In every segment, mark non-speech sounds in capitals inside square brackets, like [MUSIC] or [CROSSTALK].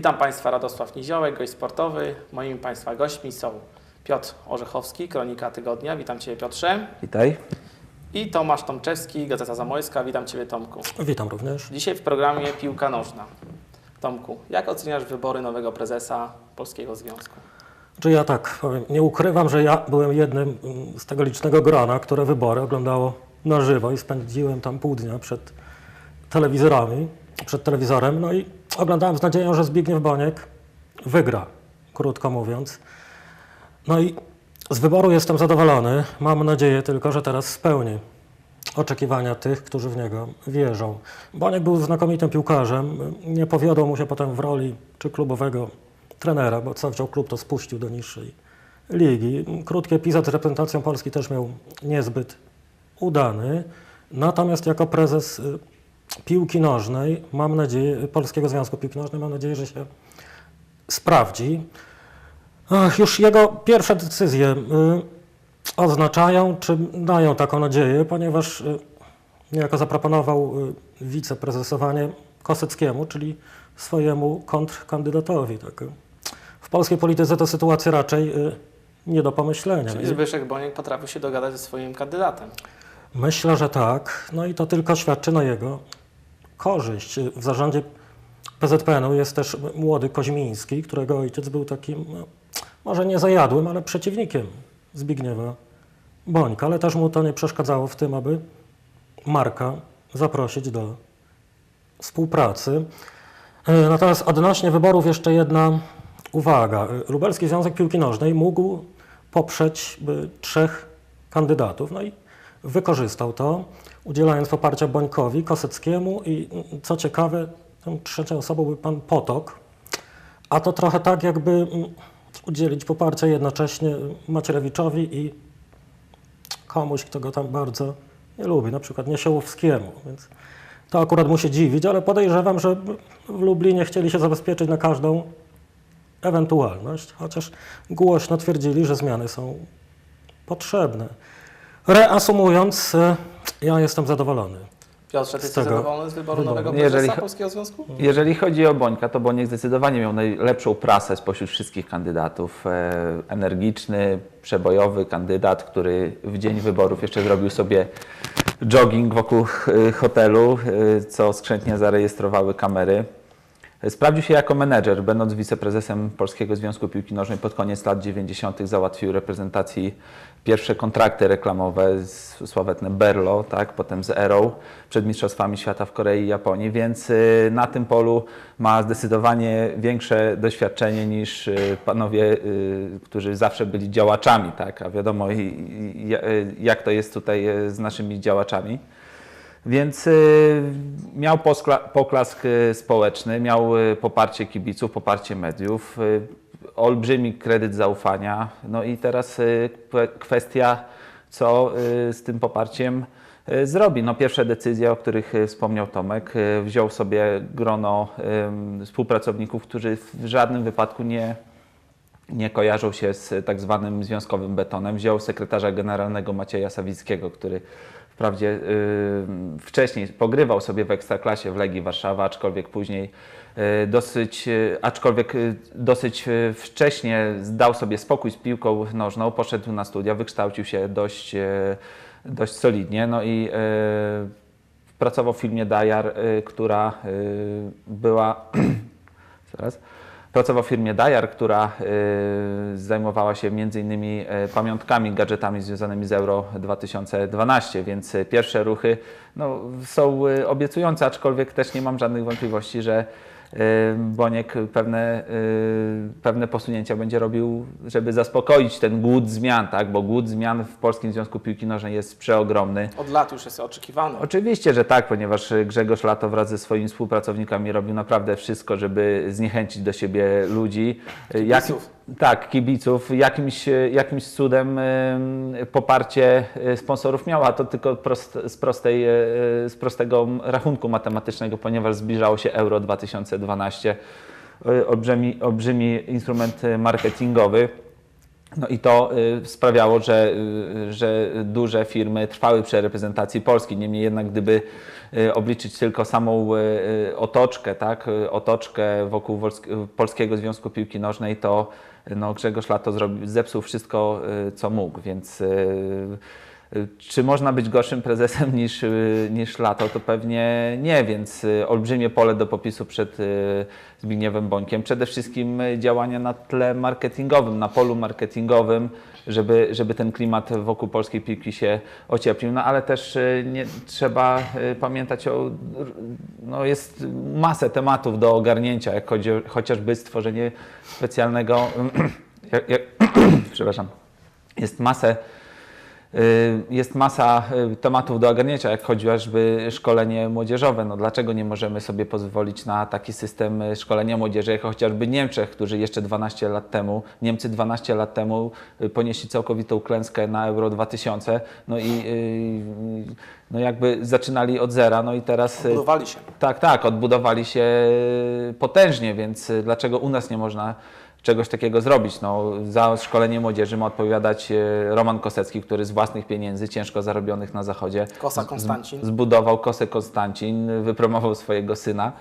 Witam Państwa, Radosław Niziołek, gość sportowy. Moimi Państwa gośćmi są Piotr Orzechowski, Kronika Tygodnia. Witam Cię Piotrze. Witaj. I Tomasz Tomczewski, Gazeta Zamojska. Witam Ciebie Tomku. Witam również. Dzisiaj w programie Piłka Nożna. Tomku, jak oceniasz wybory nowego prezesa Polskiego Związku? Czy ja tak powiem, nie ukrywam, że ja byłem jednym mm, z tego licznego grona, które wybory oglądało na żywo i spędziłem tam pół dnia przed telewizorami, przed telewizorem, no i oglądałem z nadzieją, że Zbigniew Boniek wygra, krótko mówiąc. No i z wyboru jestem zadowolony. Mam nadzieję tylko, że teraz spełni oczekiwania tych, którzy w niego wierzą. Boniek był znakomitym piłkarzem. Nie powiodło mu się potem w roli czy klubowego trenera, bo co wziął klub, to spuścił do niższej ligi. Krótki epizod z reprezentacją Polski też miał niezbyt udany. Natomiast jako prezes y, piłki nożnej, mam nadzieję, Polskiego Związku Piłki Nożnej, mam nadzieję, że się sprawdzi. Ach, już jego pierwsze decyzje y, oznaczają, czy dają taką nadzieję, ponieważ y, niejako zaproponował y, wiceprezesowanie Koseckiemu, czyli swojemu kontrkandydatowi. Tak. W polskiej polityce to sytuacja raczej y, nie do pomyślenia. Czyli Zbyszek Boniek potrafił się dogadać ze swoim kandydatem. Myślę, że tak. No i to tylko świadczy na jego korzyść. W zarządzie PZPN-u jest też młody Koźmiński, którego ojciec był takim, no, może nie zajadłym, ale przeciwnikiem Zbigniewa Bońka, ale też mu to nie przeszkadzało w tym, aby Marka zaprosić do współpracy. E, Natomiast odnośnie wyborów jeszcze jedna uwaga. E, Lubelski Związek Piłki Nożnej mógł poprzeć trzech kandydatów, no i wykorzystał to, udzielając poparcia Bońkowi, Koseckiemu i mm, co ciekawe, tą trzecią osobą był pan Potok, a to trochę tak jakby mm, udzielić poparcia jednocześnie Macierewiczowi i komuś, kto go tam bardzo nie lubi, na przykład Niesiołowskiemu, więc to akurat mu się dziwić, ale podejrzewam, że w Lublinie chcieli się zabezpieczyć na każdą ewentualność, chociaż głośno twierdzili, że zmiany są potrzebne. Reasumując, e, ja jestem zadowolony. Piotrze, ty jesteś zadowolony z wyboru nowego Jeżeli prezesa cho- Polskiego Związku? Jeżeli chodzi o Bońka, to Boniek zdecydowanie miał najlepszą prasę spośród wszystkich kandydatów. E, energiczny, przebojowy kandydat, który w dzień wyborów jeszcze zrobił sobie jogging wokół e, hotelu, co skrzętnie zarejestrowały kamery. Sprawdził się jako menedżer, będąc wiceprezesem Polskiego Związku Piłki Nożnej pod koniec lat 90. załatwił reprezentacji pierwsze kontrakty reklamowe z sławetne Berlo, tak, potem z Aero przed Mistrzostwami Świata w Korei i Japonii, więc y, na tym polu ma zdecydowanie większe doświadczenie niż y, panowie, y, którzy zawsze byli działaczami, tak, a wiadomo jak to jest tutaj z naszymi działaczami. Więc y, miał poklask y, społeczny, miał y, poparcie kibiców, poparcie mediów, olbrzymi kredyt zaufania. No i teraz kwe- kwestia, co z tym poparciem zrobi. No pierwsze decyzje, o których wspomniał Tomek, wziął sobie grono współpracowników, którzy w żadnym wypadku nie, nie kojarzą się z tak zwanym związkowym betonem. Wziął sekretarza generalnego Macieja Sawickiego, który wprawdzie y, wcześniej pogrywał sobie w Ekstraklasie w Legii Warszawa, aczkolwiek później y, dosyć, y, aczkolwiek dosyć wcześnie zdał sobie spokój z piłką nożną, poszedł na studia, wykształcił się dość, dość solidnie, no i pracował w filmie Dajar, która była [CLEARS THROAT] Zaraz. Pracował w firmie Dajar, która y, zajmowała się m.in. y, pamiątkami, gadżetami związanymi z Euro 2012, więc y, pierwsze ruchy no, są obiecujące, aczkolwiek też nie mam żadnych wątpliwości, że Boniek pewne, y, pewne posunięcia będzie robił, żeby zaspokoić ten głód zmian, tak? bo głód zmian w Polskim Związku Piłki Nożnej jest przeogromny. Od lat już jest oczekiwany. Oczywiście, że tak, ponieważ Grzegorz Lato wraz ze swoimi współpracownikami robił naprawdę wszystko, żeby zniechęcić do siebie ludzi. Kibiców. Tak, kibiców. Jakimś, jakimś cudem em, poparcie e, sponsorów miała to tylko prost, z, prostej, e, z prostego rachunku matematycznego, ponieważ zbliżało się Euro 2012. E, Olbrzymi, olbrzymi instrument marketingowy. No i to sprawiało, że, że duże firmy trwały przy reprezentacji Polski. Niemniej jednak, gdyby obliczyć tylko samą otoczkę, tak, otoczkę wokół Polskiego Związku Piłki Nożnej, to no, Grzegorz Lato zrobił, zepsuł wszystko, y, co mógł, więc y, czy można być gorszym prezesem [LAUGHS] niż, y, niż Lato, to pewnie nie, więc y, olbrzymie pole do popisu przed y, Zbigniewem Bońkiem. Przede wszystkim działania na tle marketingowym, na polu marketingowym, żeby, żeby ten klimat wokół polskiej piłki się ocieplił, no ale też nie, trzeba pamiętać o, no jest masę tematów do ogarnięcia, jak chodzi, chociażby stworzenie specjalnego, [CLEARS THROAT] [CLEARS THROAT] przepraszam, jest masę Jest masa y, tematów do ogarnięcia, jak chociażby szkolenie młodzieżowe. No dlaczego nie możemy sobie pozwolić na taki system y, szkolenia młodzieży, jak chociażby Niemczech, którzy jeszcze 12 lat temu, Niemcy 12 lat temu y, ponieśli całkowitą klęskę na Euro 2000, no i y, no jakby zaczynali od zera, no i teraz... y, Budowali się. tak, tak, odbudowali się potężnie, więc y, dlaczego u nas nie można czegoś takiego zrobić? No, za szkolenie młodzieży ma odpowiadać y, Roman Kosecki, który z własnych pieniędzy, ciężko zarobionych na zachodzie, Kosa Konstancin. zbudował Kosę Konstancin, [LAUGHS] wypromował swojego syna,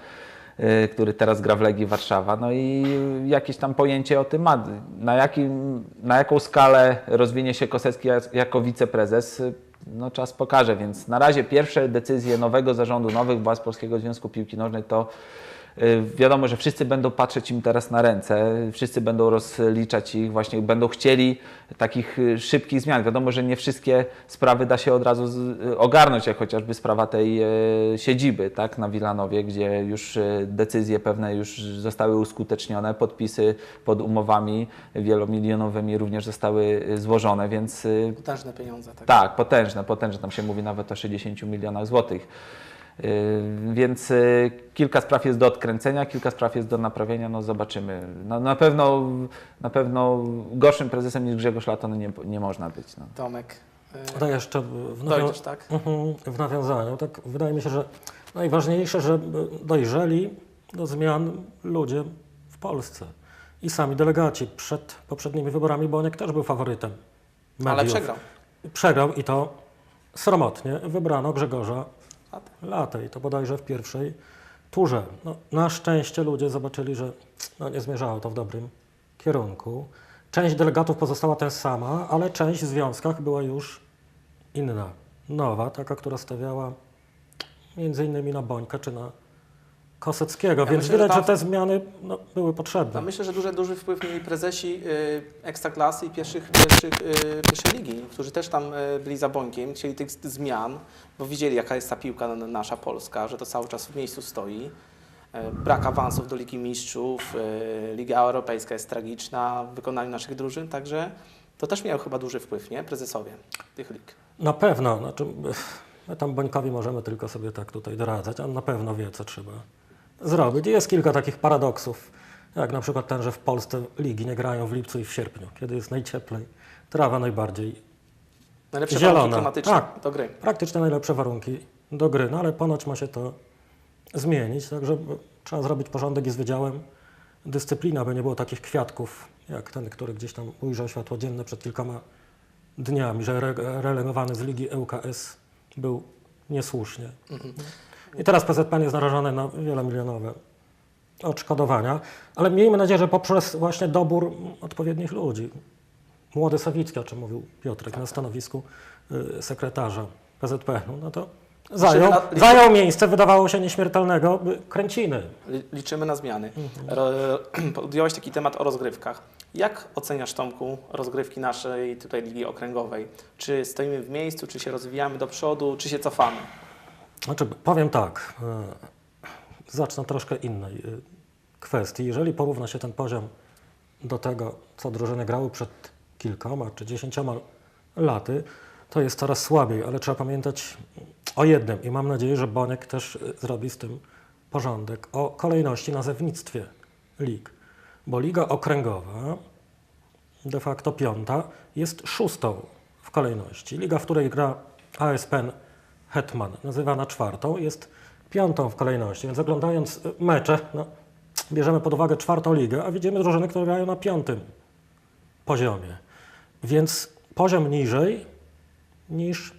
y, który teraz gra w Legii Warszawa. No i jakieś tam pojęcie o tym ma. Na, jakim, na jaką skalę rozwinie się Kosecki jak- jako wiceprezes, no czas pokaże, więc na razie pierwsze decyzje nowego zarządu, nowych władz Polskiego Związku Piłki Nożnej to wiadomo, że wszyscy będą patrzeć im teraz na ręce, wszyscy będą rozliczać ich, właśnie będą chcieli takich y, szybkich zmian. Wiadomo, że nie wszystkie sprawy da się od razu y, ogarnąć, jak chociażby sprawa tej y, siedziby tak, na Wilanowie, gdzie już y, decyzje pewne już zostały uskutecznione, podpisy pod umowami wielomilionowymi również zostały y, złożone, więc y, Potężne pieniądze. Tak. tak, potężne, potężne. Tam się mówi nawet o 60 milionach złotych. Yy, Więc yy, kilka spraw jest do odkręcenia, kilka spraw jest do naprawienia, no zobaczymy. No, na, pewno, na pewno gorszym prezesem niż Grzegorz Laton nie, nie można być. No. Tomek. y, To jeszcze w, nawią- Dojdziesz, tak? Mhm, w nawiązaniu. Tak wydaje mi się, że najważniejsze, że dojrzeli do zmian ludzie w Polsce i sami delegaci przed poprzednimi wyborami, bo Boniek też był faworytem mediów. Ale przegrał. Przegrał i to sromotnie. Wybrano Grzegorza Latę. Latę i to bodajże w pierwszej turze. No, na szczęście ludzie zobaczyli, że no, nie zmierzało to w dobrym kierunku. Część delegatów pozostała ta sama, ale część w związkach była już inna, nowa, taka, która stawiała między innymi na Bońka czy na Koseckiego, więc myślę, że widać, że tam- te zmiany no, były potrzebne. myślę, że duży, duży wpływ mieli prezesi y, ekstraklasy i pierwszych, pierwszych, y, pierwszej ligi, którzy też tam y, byli za Bońkiem, chcieli tych zmian, bo widzieli jaka jest ta piłka nasza polska, że to cały czas w miejscu stoi. Y, Brak awansów do Ligi Mistrzów, y, Liga Europejska jest tragiczna w wykonaniu naszych drużyn, także to też miał chyba duży wpływ, nie? Prezesowie tych lig. Na pewno, znaczy, my tam Bońkowi możemy tylko sobie tak tutaj doradzać, on na pewno wie, co trzeba zrobić. I jest kilka takich paradoksów, jak na przykład ten, że w Polsce ligi nie grają w lipcu i w sierpniu, kiedy jest najcieplej, trawa najbardziej, Najlepsze Zielona. warunki klimatyczne Tak. do gry. praktycznie najlepsze warunki do gry, no ale ponoć ma się to zmienić, także trzeba zrobić porządek i z Wydziałem Dyscyplina, by nie było takich kwiatków, jak ten, który gdzieś tam ujrzał światło dzienne przed kilkoma dniami, że re relegowany z Ligi ŁKS był niesłusznie. I teraz PZPN jest narażony na wielomilionowe odszkodowania, ale miejmy nadzieję, że poprzez właśnie dobór odpowiednich ludzi. Młody Sawicki, o czym mówił Piotrek, na stanowisku y, sekretarza PZPN-u, no to zajął, na- liczy- zajął miejsce, wydawało się nieśmiertelnego, y, Kręciny. Li- Liczymy na zmiany. Ro, [CLEARS THROAT] podjąłeś taki temat o rozgrywkach. Jak oceniasz, Tomku, rozgrywki naszej tutaj Ligi Okręgowej? Czy stoimy w miejscu, czy się rozwijamy do przodu, czy się cofamy? Znaczy, powiem tak, y, zacznę troszkę innej y, kwestii. Jeżeli porówna się ten poziom do tego, co drużyny grały przed kilkoma czy dziesięcioma laty, to jest coraz słabiej, ale trzeba pamiętać o jednym i mam nadzieję, że Boniek też y, zrobi z tym porządek, o kolejności nazewnictwie lig. Bo Liga Okręgowa, de facto piąta, jest szóstą w kolejności. Liga, w której gra ASPN Hetman, nazywana czwartą, jest piątą w kolejności, więc oglądając y, mecze, no, bierzemy pod uwagę czwartą ligę, a widzimy drużyny, które grają na piątym poziomie. Więc poziom niżej niż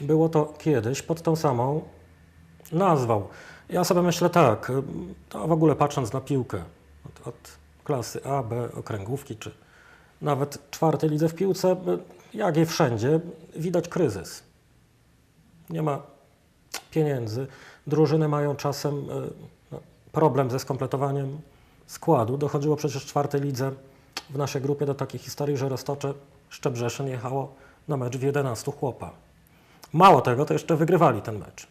było to kiedyś pod tą samą nazwą. Ja sobie myślę tak, y, to w ogóle patrząc na piłkę od, od klasy A, B, okręgówki, czy nawet czwartej lidze w piłce, y, jak i wszędzie, widać kryzys. Nie ma pieniędzy. Drużyny mają czasem y, no, problem ze skompletowaniem składu. Dochodziło przecież w czwartej lidze w naszej grupie do takiej historii, że Roztocze Szczebrzeszyn jechało na mecz w 11 chłopa. Mało tego, to jeszcze wygrywali ten mecz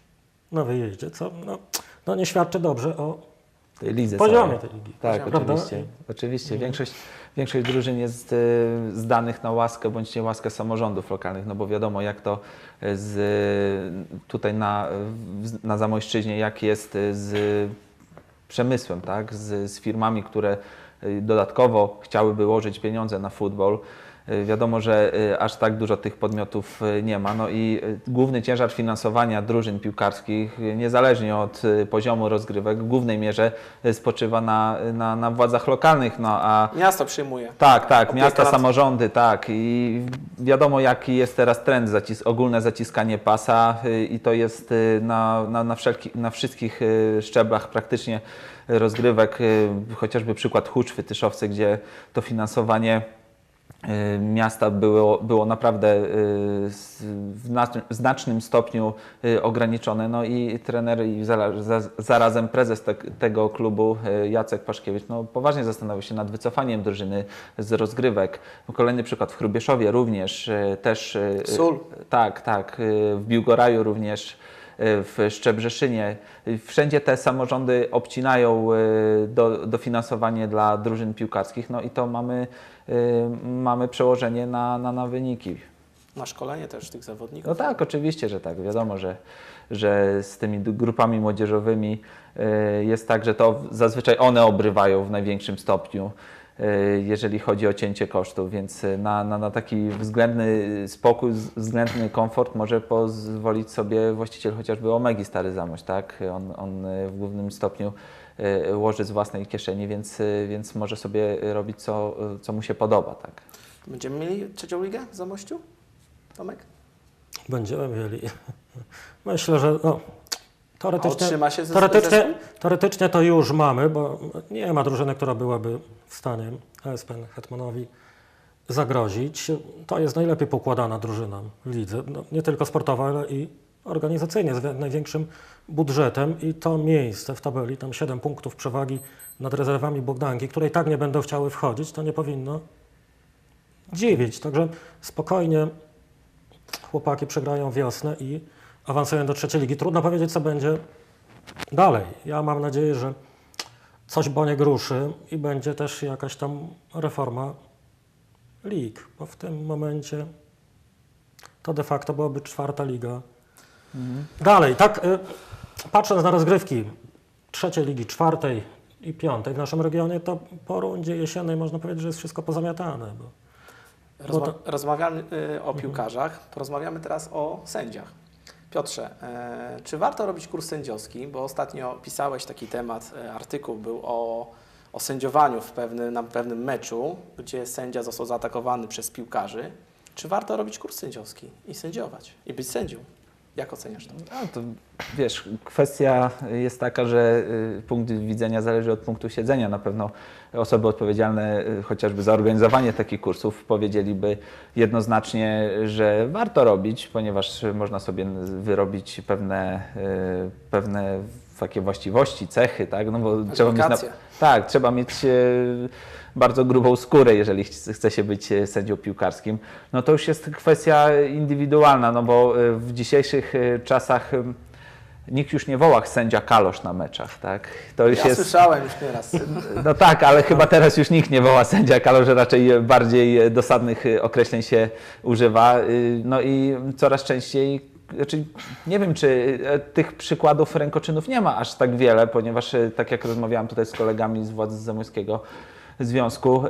na wyjeździe, co no, no nie świadczy dobrze o tej lidze poziomie tej ligi. Tak, Prawda? oczywiście. oczywiście. Większość, większość drużyn jest e, zdanych na łaskę bądź nie łaskę samorządów lokalnych, no bo wiadomo jak to e, z, tutaj na, na Zamojszczyźnie, jak jest e, z przemysłem, tak? z, z firmami, które dodatkowo chciałyby łożyć pieniądze na futbol. E, Wiadomo, że e, aż tak dużo tych podmiotów e, nie ma. No i główny ciężar finansowania drużyn piłkarskich, niezależnie od poziomu rozgrywek, w głównej mierze spoczywa na, na, na władzach lokalnych. No, a Miasto przyjmuje. tak, tak, Opieka miasta, nad- samorządy, tak. I wiadomo, jaki jest teraz trend, zacis ogólne zaciskanie pasa y, i to jest y, na, na, na, wszelki, na wszystkich y, szczeblach praktycznie rozgrywek, y, chociażby przykład Huczwy, Tyszowce, gdzie to finansowanie y, miasta było, było naprawdę y, w znacznym- stopniu y, ograniczone. No i trener i zarazem prezes te, tego klubu y, Jacek Paszkiewicz no, poważnie zastanowił się nad wycofaniem drużyny z rozgrywek. Kolejny przykład w Hrubieszowie również, y, też y, Sól. tak, tak, y, w Biłgoraju również, y, w Szczebrzeszynie. Wszędzie te samorządy obcinają y, do, dofinansowanie dla drużyn piłkarskich, no i to mamy, y, mamy przełożenie na, na, na wyniki. Na szkolenie też tych zawodników. No tak, oczywiście, że tak. Wiadomo, że, że z tymi grupami młodzieżowymi y, jest tak, że to zazwyczaj one obrywają w największym stopniu, jeżeli chodzi o cięcie kosztów, więc y, na, na, na taki względny spokój, względny komfort może pozwolić sobie właściciel chociażby Omegi Stary Zamość, tak? On, on y, w głównym stopniu y, łoży z własnej kieszeni, więc, y, więc może sobie robić co, y, co mu się podoba, tak? Będziemy mieli trzecią ligę w Zamościu? Tomek? Będziemy mieli. [LAUGHS] Myślę, że no, teoretycznie, się ze teoretycznie, teoretycznie to już mamy, bo nie ma drużyny, która byłaby w stanie ESPN Hetmanowi zagrozić. To jest najlepiej pokładana drużyna w lidze, no, nie tylko sportowa, ale i organizacyjnie, z wi- największym budżetem i to miejsce w tabeli, tam 7 punktów przewagi nad rezerwami Bogdanki, które i tak nie będą chciały wchodzić, to nie powinno dziwić. Także spokojnie chłopaki przegrają wiosnę i awansują do trzeciej ligi. Trudno powiedzieć, co będzie dalej. Ja mam nadzieję, że coś Boniek ruszy i będzie też jakaś tam reforma lig, bo w tym momencie to de facto byłaby czwarta liga. Dalej, tak y, patrząc na rozgrywki trzeciej ligi, czwartej i piątej w naszym regionie, to po rundzie jesiennej można powiedzieć, że jest wszystko pozamiatane. Bo Rozma- to- Rozmawiamy y, o piłkarzach, porozmawiamy teraz o sędziach. Piotrze, e, czy warto robić kurs sędziowski? Bo ostatnio pisałeś taki temat, e, artykuł był o, o sędziowaniu w pewnym, na pewnym meczu, gdzie sędzia został zaatakowany przez piłkarzy. Czy warto robić kurs sędziowski i sędziować, i być sędzią? Jak oceniasz to? No to wiesz, kwestia jest taka, że y, punkt widzenia zależy od punktu siedzenia. Na pewno osoby odpowiedzialne y, chociażby za organizowanie takich kursów powiedzieliby jednoznacznie, że warto robić, ponieważ można sobie wyrobić pewne, y, pewne takie właściwości, cechy, tak? No bo trzeba mieć na, tak, trzeba mieć bardzo grubą skórę, jeżeli chce się być e, sędzią piłkarskim. No to już jest kwestia indywidualna, no bo e, w dzisiejszych e, czasach nikt już nie woła sędzia kalosz na meczach, tak? To już Ja jest... słyszałem już nieraz. [LAUGHS] No tak, ale chyba teraz już nikt nie woła sędzia kalosz, raczej bardziej dosadnych określeń się używa. No i coraz częściej znaczy, nie wiem, czy tych przykładów rękoczynów nie ma aż tak wiele, ponieważ tak jak rozmawiałem tutaj z kolegami z władzy zamojskiego związku, e,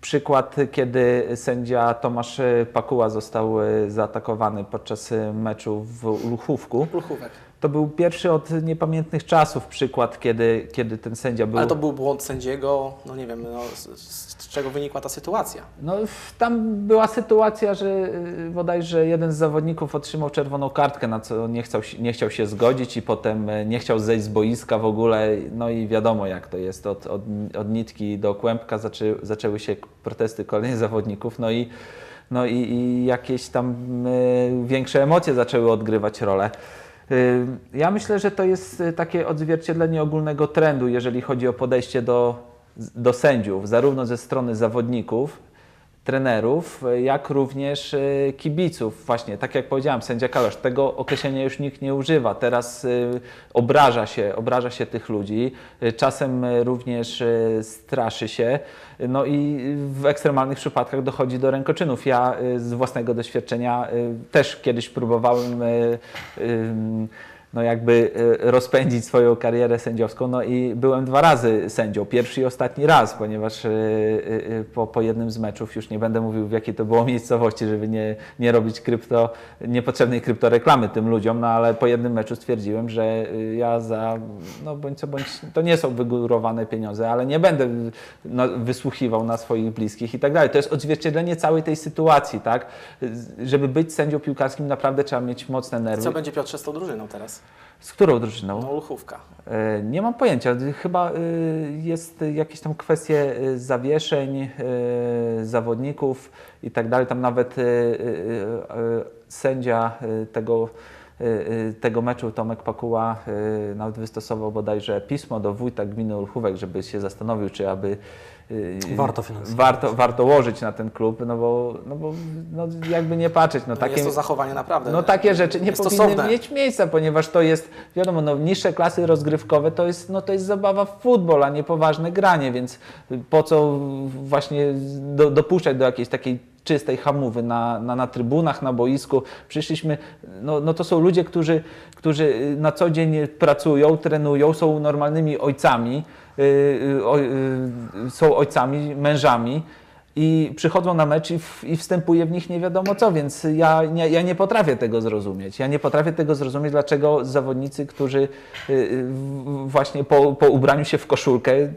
przykład, kiedy sędzia Tomasz Pakuła został e, zaatakowany podczas e, meczu w Luchówku. Pulchówek. To był pierwszy od niepamiętnych czasów przykład, kiedy, kiedy ten sędzia był... Ale to był błąd sędziego, no nie wiem, no, z, z czego wynikła ta sytuacja. No, tam była sytuacja, że y, bodajże jeden z zawodników otrzymał czerwoną kartkę, na co nie chciał, się- nie chciał się zgodzić i potem e, nie chciał zejść z boiska w ogóle. No i wiadomo jak to jest, od, od, od nitki do kłębka zaczę, zaczęły się protesty kolejnych zawodników, no i, no i, i jakieś tam y, większe emocje zaczęły odgrywać rolę. Y, Ja myślę, że to jest y, takie odzwierciedlenie ogólnego trendu, jeżeli chodzi o podejście do, do sędziów, zarówno ze strony zawodników, trenerów, jak również y, kibiców. Właśnie, tak jak powiedziałem, sędzia Kalosz, tego określenia już nikt nie używa. Teraz y, obraża się, obraża się tych ludzi, y, czasem również straszy się. No i w ekstremalnych przypadkach dochodzi do rękoczynów. Ja z własnego doświadczenia też kiedyś próbowałem no jakby y, rozpędzić swoją karierę sędziowską, no i byłem dwa razy sędzią, pierwszy i ostatni raz, ponieważ y, y, po, po jednym z meczów, już nie będę mówił w jakiej to było miejscowości, żeby nie, nie robić krypto, niepotrzebnej kryptoreklamy tym ludziom, no ale po jednym meczu stwierdziłem, że ja za, no bądź co bądź, to nie są wygórowane pieniądze, ale nie będę no, wysłuchiwał na swoich bliskich i tak dalej. To jest odzwierciedlenie całej tej sytuacji, tak? Żeby być sędzią piłkarskim naprawdę trzeba mieć mocne nerwy. Co będzie Piotrze z tą drużyną teraz? Z którą drużyną? No Olchówka. E, Nie mam pojęcia. Chyba e, jest jakieś tam kwestie e, zawieszeń, zawodników i tak dalej. Tam nawet sędzia tego, tego meczu, Tomek Pakuła, e, nawet wystosował bodajże pismo do wójta gminy Olchówek, żeby się zastanowił, czy aby Warto finansować. warto, warto łożyć na ten klub, no bo, no bo no jakby nie patrzeć. No, No takie, Jest to zachowanie naprawdę. no takie rzeczy nie powinny niestosowne. mieć miejsca, ponieważ to jest, wiadomo, no, niższe klasy rozgrywkowe to jest, no, to jest zabawa w futbol, a nie poważne granie, więc po co właśnie do, dopuszczać do jakiejś takiej czystej hamowy na, na, na trybunach, na boisku. Przyszliśmy, no, no to są ludzie, którzy, którzy na co dzień pracują, trenują, są normalnymi ojcami, y, y, oj- y, są ojcami, mężami i przychodzą na mecz i, w, i wstępuje w nich nie wiadomo co, więc ja nie, ja nie potrafię tego zrozumieć. Ja nie potrafię tego zrozumieć, dlaczego zawodnicy, którzy y, y, właśnie po, po ubraniu się w koszulkę y,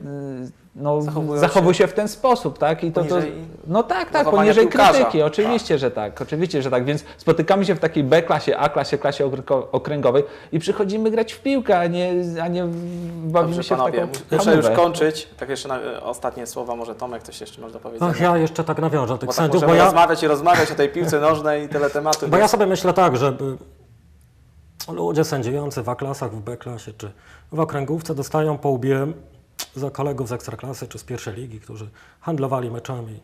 no, Zachowują zachowują się się w ten sposób, tak? I to, to, poniżej no tak, tak, poniżej piłkarza. krytyki, oczywiście, że tak, oczywiście, że tak, więc spotykamy się w takiej B klasie, A klasie, klasie okręgo- okręgowej i przychodzimy grać w piłkę, a nie, a nie bawimy Dobrze, się panowie, w taką muszę już kończyć. Tak jeszcze na, e, ostatnie słowa, może Tomek coś jeszcze może do powiedzenia. Ach, ja jeszcze tak nawiążę do tych bo tak sędziów, bo możemy ja, rozmawiać i rozmawiać o tej piłce nożnej i tyle tematów. bo ja sobie myślę tak, żeby ludzie sędziujący w A-klasach, w B-klasie czy w okręgówce dostają po łbie za kolegów z ekstraklasy czy z pierwszej ligi, którzy handlowali meczami.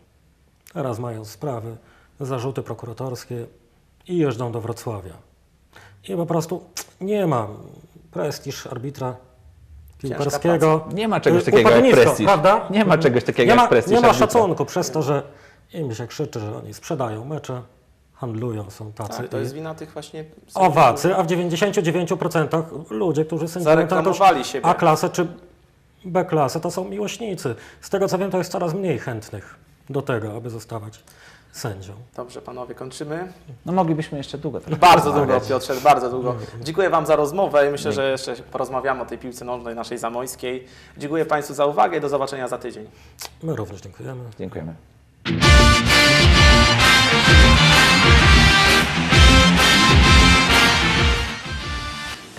Teraz mają sprawy, zarzuty prokuratorskie i jeżdżą do Wrocławia. I po prostu nie ma prestiż arbitra piłkarskiego. Nie ma czegoś Y, takiego jak prestiż. Prawda? Nie ma czegoś takiego nie jak ma, prestiż Nie ma arbitra. szacunku przez to, że im się krzyczy, że oni sprzedają mecze, handlują, są tacy. Tak, to jest wina tych właśnie... Owacy, a w 99% ludzie, którzy Zareklamowali siebie. A-klasę czy B-klasę, to są miłośnicy. Z tego co wiem, to jest coraz mniej chętnych do tego, aby zostawać sędzią. Dobrze, panowie, kończymy. No moglibyśmy jeszcze długo. tak Bardzo długo. Piotrze, bardzo długo. Dziękuję Wam za rozmowę i myślę, że jeszcze porozmawiamy o tej piłce nożnej naszej zamojskiej. Dziękuję Państwu za uwagę i do zobaczenia za tydzień. My również dziękujemy. Dziękujemy.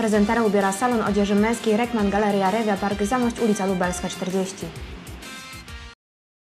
Prezentera ubiera salon odzieży męskiej Rekman Galeria Rewia Park Zamość ulica Lubelska 40.